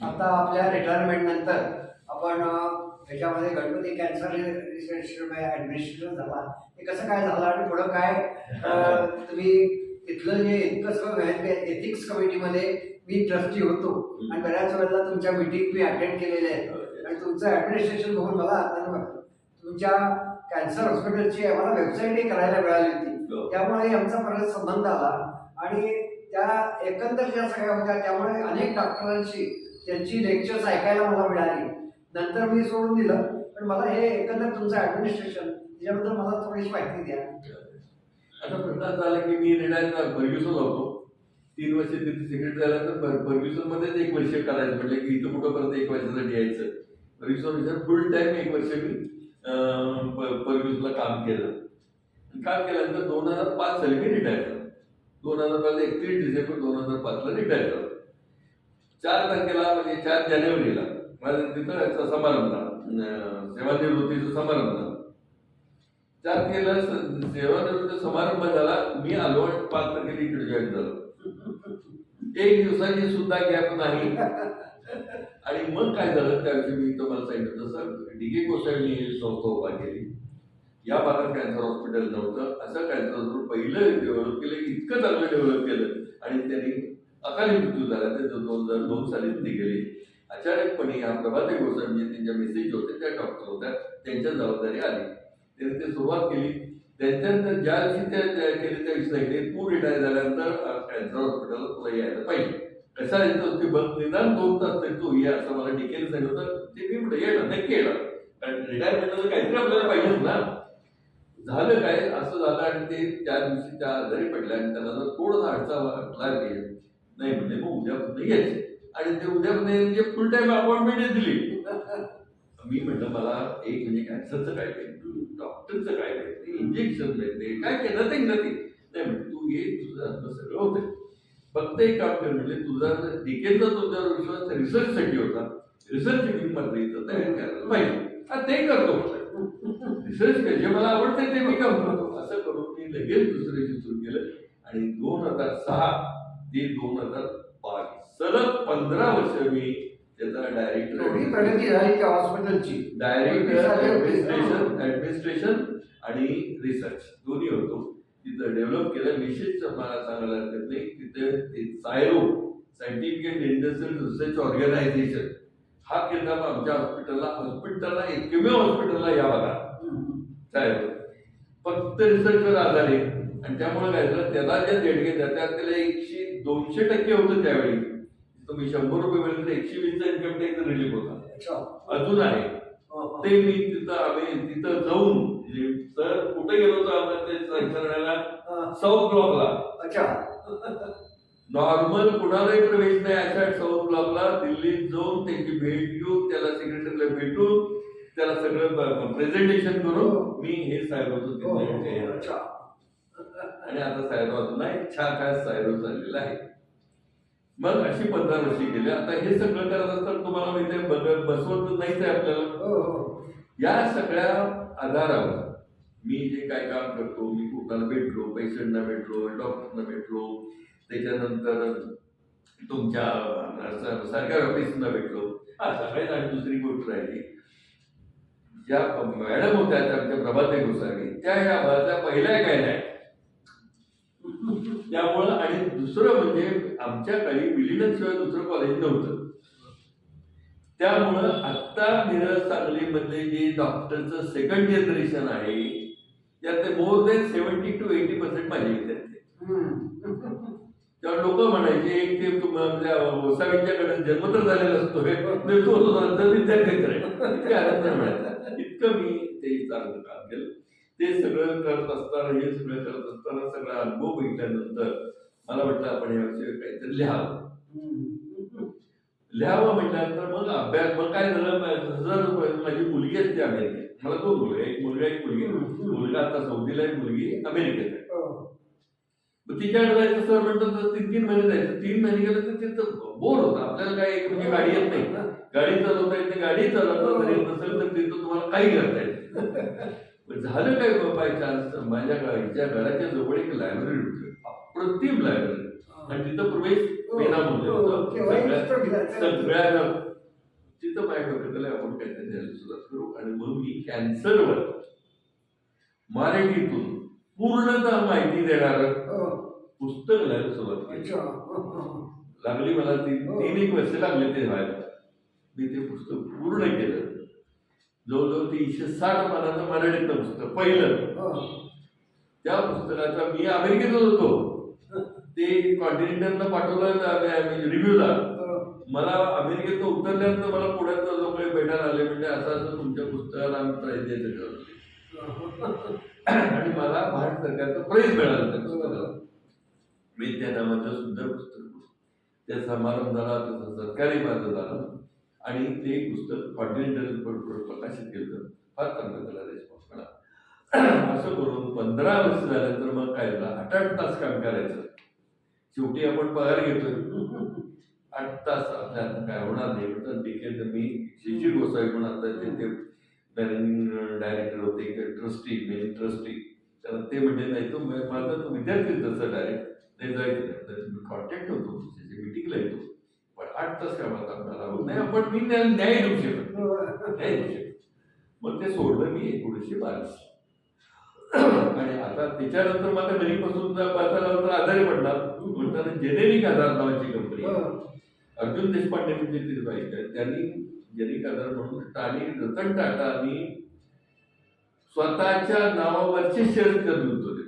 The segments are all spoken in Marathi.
आता आपल्या रिटायरमेंट नंतर आपण ह्याच्यामध्ये गणपती कॅन्सर रिसर्च झाला. हे कसं काय झालं आणि पुढं काय तुम्ही तिथलं जे इतकं सगळं एथिक्स कमिटीमध्ये मी ट्रस्टी होतो. आणि बऱ्याच वेळेला तुमच्या मिटिंग मी अटेंड केलेल्या आहेत. आणि तुमचं ऍडमिनिस्ट्रेशन बघून मला आता तुमच्या कॅन्सर हॉस्पिटलची आम्हाला वेबसाईटही करायला मिळाली होती. हो. त्यामुळे आमचा परत संबंध आला. आणि त्या एकंदर ज्या सगळ्या होत्या त्यामुळे अनेक डॉक्टरांची त्यांची लेक्चर्स ऐकायला मला मिळाली. नंतर मी सोडून दिलं. पण मला हे एकंदर तुमचं ऍडमिनिस्ट्रेशन त्याच्याबद्दल मला थोडीशी माहिती द्या. आता प्रश्न झाला की मी रिटायर फर्ग्युसन होतो. तीन वर्ष तिथे सेक्रेटरी झाल्यानंतर फर्ग्युसन मध्येच एक वर्ष करायचं म्हणजे की इथं कुठं परत एक वर्षासाठी यायचं फर्ग्युसन फुल म्हणजे टाइम एक वर्ष मी फर्ग्युसनला काम केलं. काम केल्यानंतर दोन हजार पाच साली मी रिटायर झालो. दोन हजार पाच एकतीस डिसेंबर दोन हजार पाचला रिटायर झालो. चार तारखेला म्हणजे चार जानेवारीला. माझा तिथं याचा समारंभ झाला. सेवानिवृत्तीचा समारंभ झाला. चार तारखेला सेवानिवृत्ती समारंभ झाला. मी आलो आणि पाच तारखेला इकडे जॉईन झालो. एक दिवसाची सुद्धा गॅप नाही. आणि मग काय झालं? त्याविषयी मी तुम्हाला सांगितलं जसं डी के ही संस्था उभा केली. या भागात कॅन्सर हॉस्पिटल नव्हतं. असं कॅन्सर हॉस्पिटल पहिलं डेव्हलप केलं इतकं चांगलं डेव्हलप केलं. आणि त्यांनी अकाली मृत्यू झाला ते दोन हजार दोन साली ते गेले. अचानकपणे या प्रभाते गोसावी त्यांच्या मेसेज होते त्या डॉक्टर होत्या. त्यांच्या जबाबदारी आली. त्यांनी ते सुरुवात केली. त्यांच्यानंतर ज्या दिवशी त्या तयार केली त्या विषयाकडे तू रिटायर झाल्यानंतर कॅन्सर हॉस्पिटल तुला यायला पाहिजे. कसा येतो ते बघ निदान दोन तास तरी तू ये असं मला डिकेल सांगितलं होतं. ते मी म्हटलं येणार नक्की येणार कारण रिटायरमेंट काहीतरी आपल्याला पाहिजे ना. झालं काय? असं झालं आणि ते त्या दिवशी त्या आजारी पडल्या आणि त्यांना जर थोडासा अडचा वाटला नाही म्हणजे मग उद्यापासून यायचे आणि ते उद्या म्हणजे फुल टाइम अपॉइंटमेंट दिली. मी म्हटलं मला एक म्हणजे कॅन्सरचं काय माहिती डॉक्टरचं काय भेटते इंजेक्शन भेटते काय केलं नथिंग नथिंग नाही म्हणजे तू ये तुझं सगळं होतं फक्त एक काम कर म्हणजे तुझा डिकेचा तुझ्यावर विश्वास रिसर्चसाठी होता. रिसर्च मीटिंगमध्ये तयार करायला पाहिजे. हा ते करतो. रिसर्च जे मला आवडतं ते मी काम करतो. असं करून मी लगेच दुसऱ्या दिवशी गेलं आणि दोन हजार सहा ते दोन हजार बावीस. सलग पंधरा वर्ष मी त्याचा डायरेक्टर प्रगती झाली त्या हॉस्पिटलची डायरेक्टर ऍडमिनिस्ट्रेशन ऍडमिनिस्ट्रेशन आणि रिसर्च दोन्ही होतो. तिथं डेव्हलप केलं. विशेष मला सांगायला हरकत नाही. तिथे ते Syro scientific and industrial research organisation हा केंद्र आमच्या हॉस्पिटलला हॉस्पिटलला एकमेव हॉस्पिटलला या भागात सायरो. फक्त रिसर्चवर आधार आहे आणि त्यामुळे काय झालं? त्याला ज्या देणगे देतात त्याला एकशे दोनशे टक्के होतं त्यावेळी. तुम्ही शंभर रुपये मिळेल तर एकशे वीसचा इन्कम टॅक्स रिलीफ होता. अच्छा. अजून आहे. हो, हो. ते मी तिथं आम्ही तिथं जाऊन म्हणजे सर कुठे गेलो होतो आम्हाला ते हा. साऊथ ब्लॉकला अच्छा. नॉर्मल कुणालाही प्रवेश नाही अशा साऊथ ब्लॉकला दिल्लीत जाऊन त्याची भेट घेऊन त्याला सेक्रेटरीला भेटून त्याला सगळं प्रेझेंटेशन करून मी हे साहेब होतो हो, तिथे हो, अच्छा. आणि आता सायरो अजून नाही छान काय सायरो चाललेला आहे. मग अशी पंधरा वर्षी गेली. आता हे सगळं करत असताना तुम्हाला माहिती आहे बसवत नाहीच आहे आपल्याला. हो हो. या सगळ्या आधारावर मी जे काय काम करतो मी कुणाला भेटलो पेशंटना भेटलो डॉक्टरना भेटलो त्याच्यानंतर तुमच्या सरकारी ऑफिसना भेटलो. हा सगळ्यात आणि दुसरी गोष्ट राहिली. ज्या मॅडम होत्या त्या आमच्या प्रभाते गोसावी त्या या भागातल्या पहिल्या काय नाही. त्यामुळं आणि दुसरं म्हणजे आमच्या काळी विलीनशिवाय दुसरं कॉलेज नव्हतं. त्यामुळं आत्ता मिरज सांगलीमध्ये जे डॉक्टरचं सेकंड जनरेशन आहे त्यात more than seventy two eighty percent माझे विद्यार्थी तेव्हा लोक म्हणायचे एक ते तुमच्या गोसावींच्याकडे जन्म तर झालेला असतो हे पण तो नंतर विद्यार्थी इतके आनंद मिळाला. इतकं मी ते चांगलं काम केलं. ते सगळं करत असताना हे सगळं करत असताना सगळा अनुभव बघितल्यानंतर मला वाटलं आपण याविषयी काहीतरी लिहावं. लिहावं म्हटल्यानंतर मग अभ्यास मग काय झालं? जर माझी मुलगी असते अमेरिकेत. मला दोन मुलगा एक मुलगा एक मुलगी. मुलगा आता सौदीला आहे मुलगी अमेरिकेत आहे. हो. मग तिच्याकडे जायचं सर म्हणतात तीन तीन महिने जायचं. तीन महिने गेलं तर तिथं बोर होतं. आपल्याला काय एक म्हणजे गाडी येत नाही. गाडी चालवता येत गाडी चालवता जरी येत नसेल तर तिथं तुम्हाला काही करता येत झालं काय बाय चान्स माझ्या गाडीच्या घराच्या जवळ एक लायब्ररी होती. अप्रतिम लायब्ररी आणि तिथं प्रवेश हो, होतं. केव्हाही सगळ्या- पुस्तक सगळ्या तिथं काय डोक्यात आलं, आपण काहीतरी द्यायला सुरुवात करू. आणि मग मी कॅन्सरवर मराठीतून पूर्णतः माहिती देणार हो. पुस्तक लिहायला सुरुवात केली. हो, हो. लागली मला ती. हो. तीन एक वर्ष लागले ते व्हायला. मी ते पुस्तक पूर्ण केलं. जवळजवळ तीनशे साठ पानाचं मराठीतलं पुस्तक पहिलं. हो. त्या पुस्तकाचा मी अमेरिकेतच होतो. ते कॉन्टिनेंटलला पाठवलं रिव्ह्यूला. हो. मला अमेरिकेतनं उतरल्यानंतर मला पुण्यात लोक भेटायला आले म्हणजे असं असं तुमच्या पुस्तकाला आम्ही प्राईज द्यायचं ठरवलं. आणि मला भारत सरकारचं प्राईज मिळालं त्या पुस्तकाला. मी त्या नावाचं सुंदर पुस्तक त्या समारंभाला त्याचा सत्कारही माझं झालं आणि ते पुस्तक कॉन्टिनेंटल प्रकाशित केलं फार चांगला त्याला रिस्पॉन्स मिळाला. असं करून पंधरा वर्ष झाल्यानंतर मग काय झालं? आठ आठ तास काम करायचं. शेवटी आपण पगार घेतोय. आठ तास आपल्याला काय होणार नाही. म्हणतात तर मी शिशिर गोसावी पण आता ते मॅनेजिंग डायरेक्टर होते ट्रस्टी मेन ट्रस्टी तर ते म्हणजे नाही तो माझा तो विद्यार्थी तसं डायरेक्ट नाही जायचं नाही. तर मी कॉन्टॅक्ट होतो त्याची मिटिंगला येतो. पण आठ तास कामात आपल्याला होत नाही आपण मी न्याय न्याय देऊ शकत. न्याय देऊ शकत मग ते सोडलं मी एकोणीसशे बावीस. आणि आता त्याच्यानंतर मग आता घरी बसून बसायला आजारी पडला म्हणताना जेनेरिक आधार नावाची कंपनी. अर्जुन देशपांडे म्हणजे ते बाईक आहे त्यांनी जेनेरिक आधार म्हणून टाणी रतन टाटानी स्वतःच्या नावावरचे शेअर विकत होते.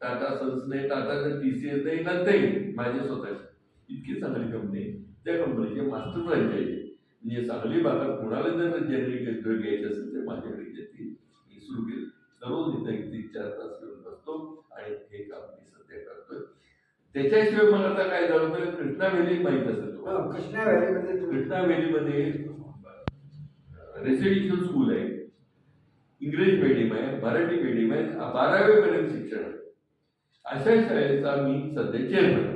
टाटा सन्सने टाटा टी सी एस नाही नंतरही. माझे स्वतःचे. इतकी चांगली कंपनी आहे. त्या कंपनीचे मास्टर फ्रँचायझी म्हणजे सांगली भागात कोणाला जर जेनेरिक घ्यायचे असेल तर माझ्याकडे घेतली मी सुरू केली. दररोज इथं एक तीन चार तास येऊन बसतो आणि हे काम मी सध्या करतोय. त्याच्याशिवाय मला आता काय झालं तर कृष्णा व्हॅली माहीत असेल हो, कृष्णा व्हॅलीमध्ये कृष्णा व्हॅलीमध्ये रेसिडेन्शियल स्कूल आहे. इंग्रजी मीडियम आहे मराठी मीडियम आहे बारावीपर्यंत शिक्षण आहे. अशा शाळेचा मी सध्या चेअरमन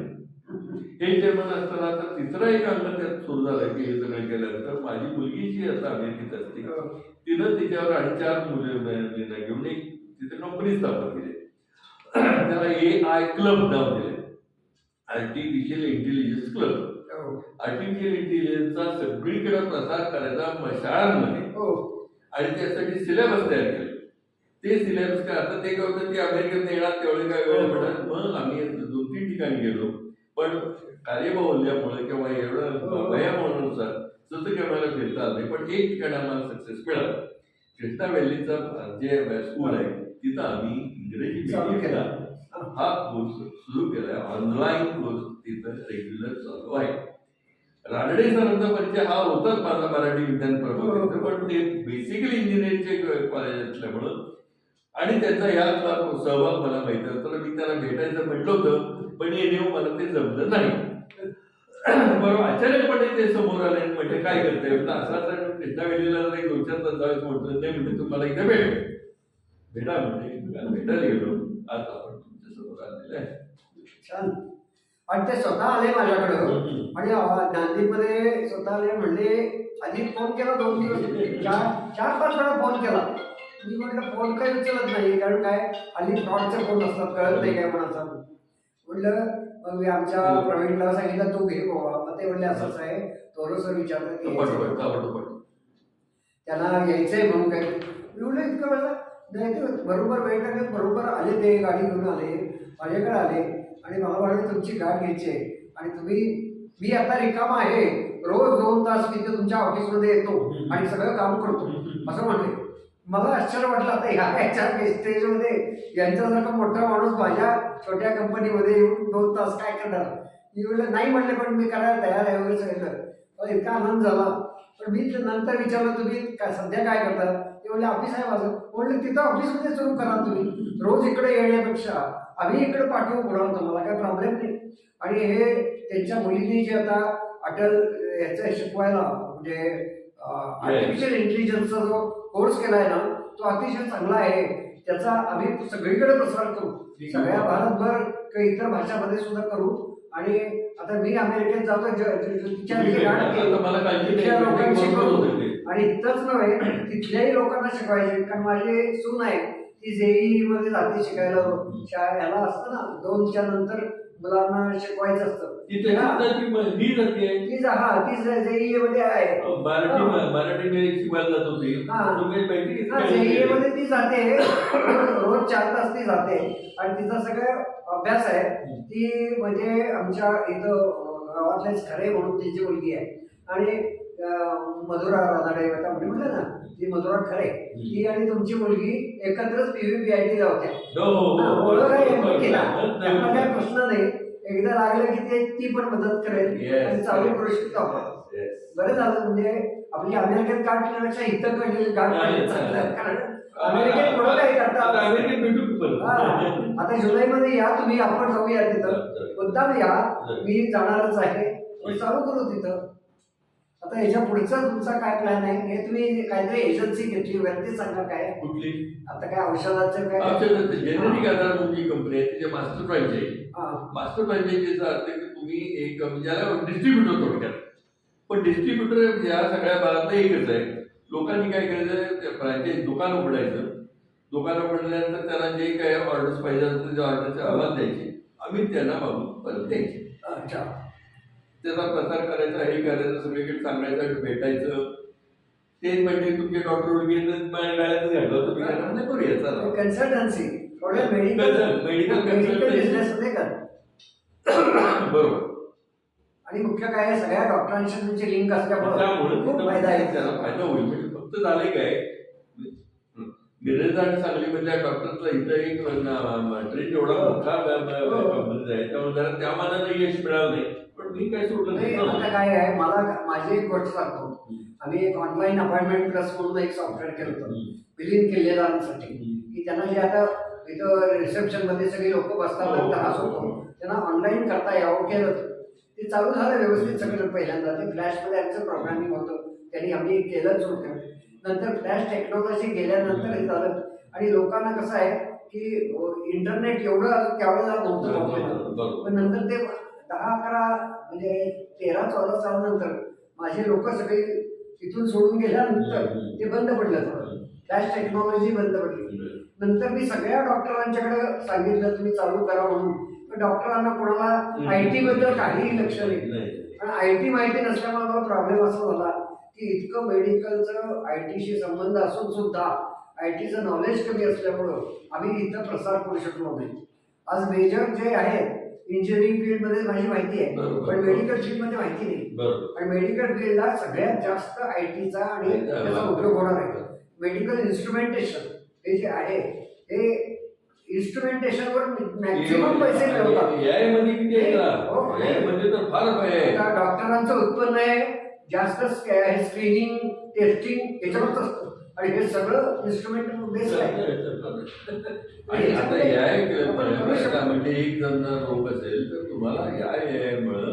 हे चेअरमन असताना आता तिसरा एक अंग त्यात सुरू झाला की हे सगळं केल्यानंतर माझी मुलगी जी आता अमेरिकेत असते हो. तिनं तिच्यावर आणि चार मुले मुलींना घेऊन एक तिथे कंपनी स्थापन केली. त्याला ए आय क्लब नाव दिले आर्टिफिशियल इंटेलिजन्स क्लब. आर्टिफिशियल इंटेलिजन्सचा सगळीकडे प्रसार करायचा म- शाळांमध्ये हो. आणि त्यासाठी सिलेबस तयार केले. ते सिलेबस काय आता ते काय होतं की अमेरिकेत येणार तेवढे काय वेळ मिळणार मग आम्ही दोन तीन ठिकाणी गेलो. पण कार्यबाहुल्यामुळे किंवा एवढं वयामुळेनुसार सतत आम्हाला फिरता आलं नाही. पण एक ठिकाणी आम्हाला सक्सेस मिळालं. कृष्णा व्हॅलीचा जे स्कूल आहे तिथं आम्ही इंग्रजी केलं. हा कोर्स सुरू केलाय ऑनलाईन कोर्स तिथं रेग्युलर चालू आहे. रानडे सरांचा परिचय हा होताच माझा मराठी विज्ञान प्रबोधित. पण ते बेसिकली इंजिनिअरिंगचे कॉलेज असल्यामुळं आणि त्याचा यातला सहभाग मला माहिती होता तर मी त्याला भेटायचं म्हटलं होतं पण येणे मला ते जमलं नाही. बरोबर अचानकपणे ते समोर आले म्हणजे काय करते असं असं कृष्णा जर एक जायचं म्हटलं नाही म्हणजे तुम्हाला एकदा भेट. भेटा म्हणजे भेटायला गेलो. आज आपण तुमच्यासमोर आलेले आहे. छान. आणि ते स्वतः आले माझ्याकडं. अं, नांदेडमध्ये स्वतः आले म्हणले आधी फोन केला दोन दिवस चार चार पाच वेळा फोन केला. मी म्हटलं फोन काही उचलत नाही कारण काय? हल्ली फ्रॉडचे फोन असतात कळत नाही काय कोणाचा म्हटलं मग मी आमच्या प्रवीणला सांगितलं तू घे बाबा. मग ते म्हणले असंच आहे. थोडंसं विचारलं की त्यांना यायचंय म्हणून काय मी म्हणलं इतकं वेळ नाही ते बरोबर वेळ लागेल बरोबर आले ते गाडी घेऊन आले माझ्याकडे आले. आणि मला म्हणाले तुमची गाठ घ्यायची आहे. आणि तुम्ही मी आता रिकामा आहे. रोज दोन तास मी इथे तुमच्या ऑफिसमध्ये येतो. आणि सगळं काम करतो. असं म्हणले मला आश्चर्य वाटलं. आता ह्या ह्याच्या स्टेजमध्ये यांच्यासारखा मोठा माणूस माझ्या छोट्या कंपनीमध्ये येऊन दोन तास काय करणार? मी म्हणलं नाही म्हणले पण मी करायला तयार आहे वगैरे सांगितलं. इतका आनंद झाला. पण मी नंतर विचारलं तुम्ही काय सध्या काय करता? ते म्हणले ऑफिस आहे माझं. म्हणलं तिथं ऑफिसमध्ये सुरू करा तुम्ही. रोज इकडे येण्यापेक्षा आम्ही इकडे पाठवू कोणाला तुम्हाला काय प्रॉब्लेम नाही. आणि हे त्यांच्या मुलींनी जे आता अटल ह्याचं शिकवायला म्हणजे आर्टिफिशियल इंटेलिजन्सचा जो कोर्स केलाय ना तो अतिशय चांगला आहे. त्याचा आम्ही सगळीकडे प्रसार करू. सगळ्या भारतभर किंवा इतर भाषामध्ये सुद्धा करू. आणि आता मी अमेरिकेत जातो लोकांशी करू. आणि इथंच नव्हे तिथल्याही लोकांना शिकवायचे. कारण माझी सून आहे ती जेई मध्ये जाते शिकायला. याला असतं ना दोनच्या नंतर मुलांना शिकवायचं असतं. तिथे हा. सुद्धा ती म- ही जाते ती जा- हा ती JEE मध्ये आहे. मराठी हा. मराठी मी शिकवायला जात होती. हा. तुम्ही माहिती आहे हा? JEE मध्ये ती जाते. रोज रोज चार तास ती जाते. आणि तिचा सगळं अभ्यास आहे. ती म्हणजे आमच्या इथं अं, गावातलेच खरे म्हणून तिची मुलगी आहे. आणि अं, मधुरा राधाडे आता म्हणजे म्हटलं ना ती मधुरा खरे ती आणि तुमची मुलगी एकत्रच पीव्हीपीआयटी ला होत्या हो, हो, हा, हो. त्यामुळे काही प्रश्न नाही. एकदा लागलं की ते ती पण मदत करेल. आणि चालू करू शकतो आपण. बरं झालं म्हणजे आपली अमेरिकेत गाठ केल्यापेक्षा इथं गाठ काढली चांगलं. कारण अमेरिकेत पुढं काही आता करता. आता जुलैमध्ये या तुम्ही आपण जाऊया तिथं. मुद्दाम या मी जाणारच आहे. पण चालू करू तिथं. आता याच्या पुढचा तुमचा काय प्लॅन आहे? हे तुम्ही काहीतरी एजन्सी घेतली वरती सांगा काय? कुठली? आता काय औषधाचं काय? जेनेरिक आधार तुमची कंपनी आहे? तिचे मास्टर फ्रँचायझी. मास्टर फ्रँचायझीचा अर्थ की तुम्ही एक म्हणजे याला डिस्ट्रीब्युटर थोडक्यात. पण डिस्ट्रीब्युटर या सगळ्या भागातलं एकच आहे. लोकांनी काय करायचं? फ्रँचायझी दुकान उघडायचं. दुकान उघडल्यानंतर त्यांना जे काही ऑर्डर्स पाहिजे असतील त्या ऑर्डरचे अहवाल द्यायचे. आम्ही त्यांना मागून परत द्यायचे. अच्छा. त्याचा प्रसार करायचा हे करायचं सगळीकडे सांगायचं भेटायचं. ते म्हणजे तुमचे डॉक्टर घातलं तुम्ही. त्यांना नाही करूया चला. Consultancy medical. बिझनेस मध्ये कर बरोबर. आणि मुख्य काय आहे, सगळ्या डॉक्टरांशी तुमची लिंक असल्यामुळे खूप फायदा आहे. त्याला फायदा होईल. म्हणजे फक्त झालंय काय? मिरज आणि सांगली मधल्या डॉक्टरचा इथं एक ट्रेन एवढा मोठा कंपनी आहे. त्यामुळे जरा त्या मानानं यश मिळालं नाही. पण मी काय सोडलं नाही, आता काय आहे मला माझी एक गोष्ट सांगतो. आम्ही एक ऑनलाईन अपॉइंटमेंट प्लस म्हणून एक सॉफ्टवेअर केलं होतं. विलीन केलेल्यांसाठी. की त्यांना जे आता इथं रिसेप्शनमध्ये सगळी लोक बसतात हो. त्रास होतो त्यांना ऑनलाईन करता यावं केलं होतं. ते चालू झालं व्यवस्थित सगळं. पहिल्यांदा ते फ्लॅशमध्ये आमचं प्रोग्रामिंग होतं. त्यांनी आम्ही केलंच होतं. नंतर फ्लॅश टेक्नॉलॉजी गेल्यानंतर हे झालं. आणि लोकांना कसं आहे की इंटरनेट एवढं त्यावेळेला नव्हतं पण नंतर ते दहा अकरा म्हणजे तेरा चौदा सालानंतर माझे लोक सगळे तिथून सोडून गेल्यानंतर ते बंद पडलं थोडं. फ्लॅश टेक्नॉलॉजी बंद पडली. नंतर मी सगळ्या डॉक्टरांच्याकडे सांगितलं तुम्ही चालू करा म्हणून. पण डॉक्टरांना कोणाला आय टी बद्दल काहीही लक्ष नाही. पण आय टी माहिती नसल्यामुळे मला प्रॉब्लेम असा झाला की इतकं मेडिकलचं आय टीशी संबंध असून सुद्धा आय टीचं नॉलेज कमी असल्यामुळं आम्ही इथं प्रसार करू शकलो नाही. आज मेजर जे आहेत इंजिनिअरिंग फील्डमध्ये माझी माहिती आहे बरोबर. पण मेडिकल फील्डमध्ये माहिती नाही. बरोबर. आणि मेडिकल फील्डला सगळ्यात जास्त आय टीचा आणि त्याचा उपयोग होणार आहे. मेडिकल इन्स्ट्रुमेंटेशन हे जे आहे हे इन्स्ट्रुमेंटेशनवर मॅक्झिमम पैसे मिळवतात. किती आहे हो. का? AI मध्ये तर फार आहे. आता डॉक्टरांचं उत्पन्न आहे जास्त स्क्रीनिंग टेस्टिंग याच्यावरच असतं. आणि हे सगळं इन्स्ट्रुमेंट बेस्ड आहे आणि आता AI केलं पाहिजे. आता म्हणजे एक जण जर रोग असेल तर तुम्हाला या मुळे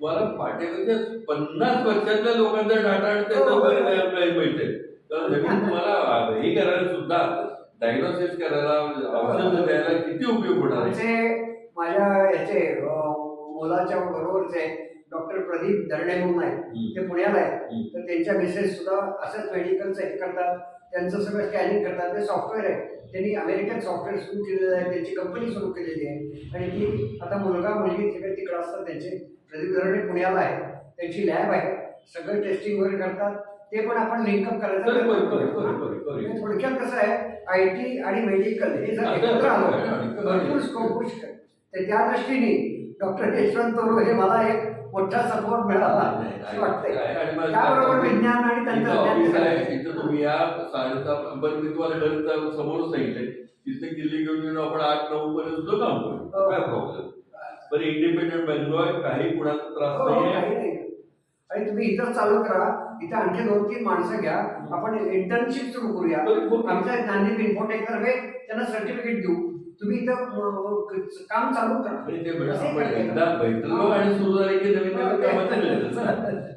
तुम्हाला पाठीमागच्या पन्नास वर्षातल्या लोकांचा डाटा आणि त्याचा हो. मिळते तर नवीन तुम्हाला हे करायला सुद्धा डायग्नोसिस करायला औषध द्यायला किती उपयोग होणार माझ्या याचे मुलाच्या बरोबरचे डॉक्टर प्रदीप दर्णे म्हणून आहेत. ते पुण्याला आहेत. तर त्यांच्या मिसेस सुद्धा असंच मेडिकलचं हे करतात. त्यांचं सगळं स्कॅनिंग करतात. ते सॉफ्टवेअर आहे. त्यांनी अमेरिकन सॉफ्टवेअर सुरू केलेलं आहे. त्यांची कंपनी सुरू केलेली आहे. आणि ती आता मुलगा मुलगी तिकडे तिकडे असतात त्यांचे प्रदीप दर्णे पुण्याला आहे त्यांची लॅब आहे. सगळं टेस्टिंग वगैरे करतात. ते पण आपण लिंकअप करायचा. म्हणजे थोडक्यात कसं आहे आय टी आणि मेडिकल हे जर एकत्र आलो भरपूर स्कोप त्या दृष्टीने डॉक्टर यशवंत तोरू हे मला एक मोठा सपोर्ट मिळाला असं वाटतंय. त्याबरोबर विज्ञान आणि तंत्रज्ञान आहे तुम्ही या पण मी तुम्हाला समोर सांगितलंय तिथे किल्ली घेऊन आपण आठ नऊ पर्यंत सुद्धा काम करू. हो. काय प्रॉब्लेम बरं इंडिपेंडेंट बँक काही कुणाचा त्रास हो, नाही काही नाही. आणि तुम्ही इथं चालू करा. इथं आणखी दोन तीन माणसं घ्या. आपण इंटर्नशिप सुरू करूया. आमच्या ज्ञानदीप इन्फोटेक तर्फे त्यांना सर्टिफिकेट देऊ. तुम्ही इथं काम चालू करा. एकदा भेटलो आणि सुरू झाले की नवीन नवीन मिळतं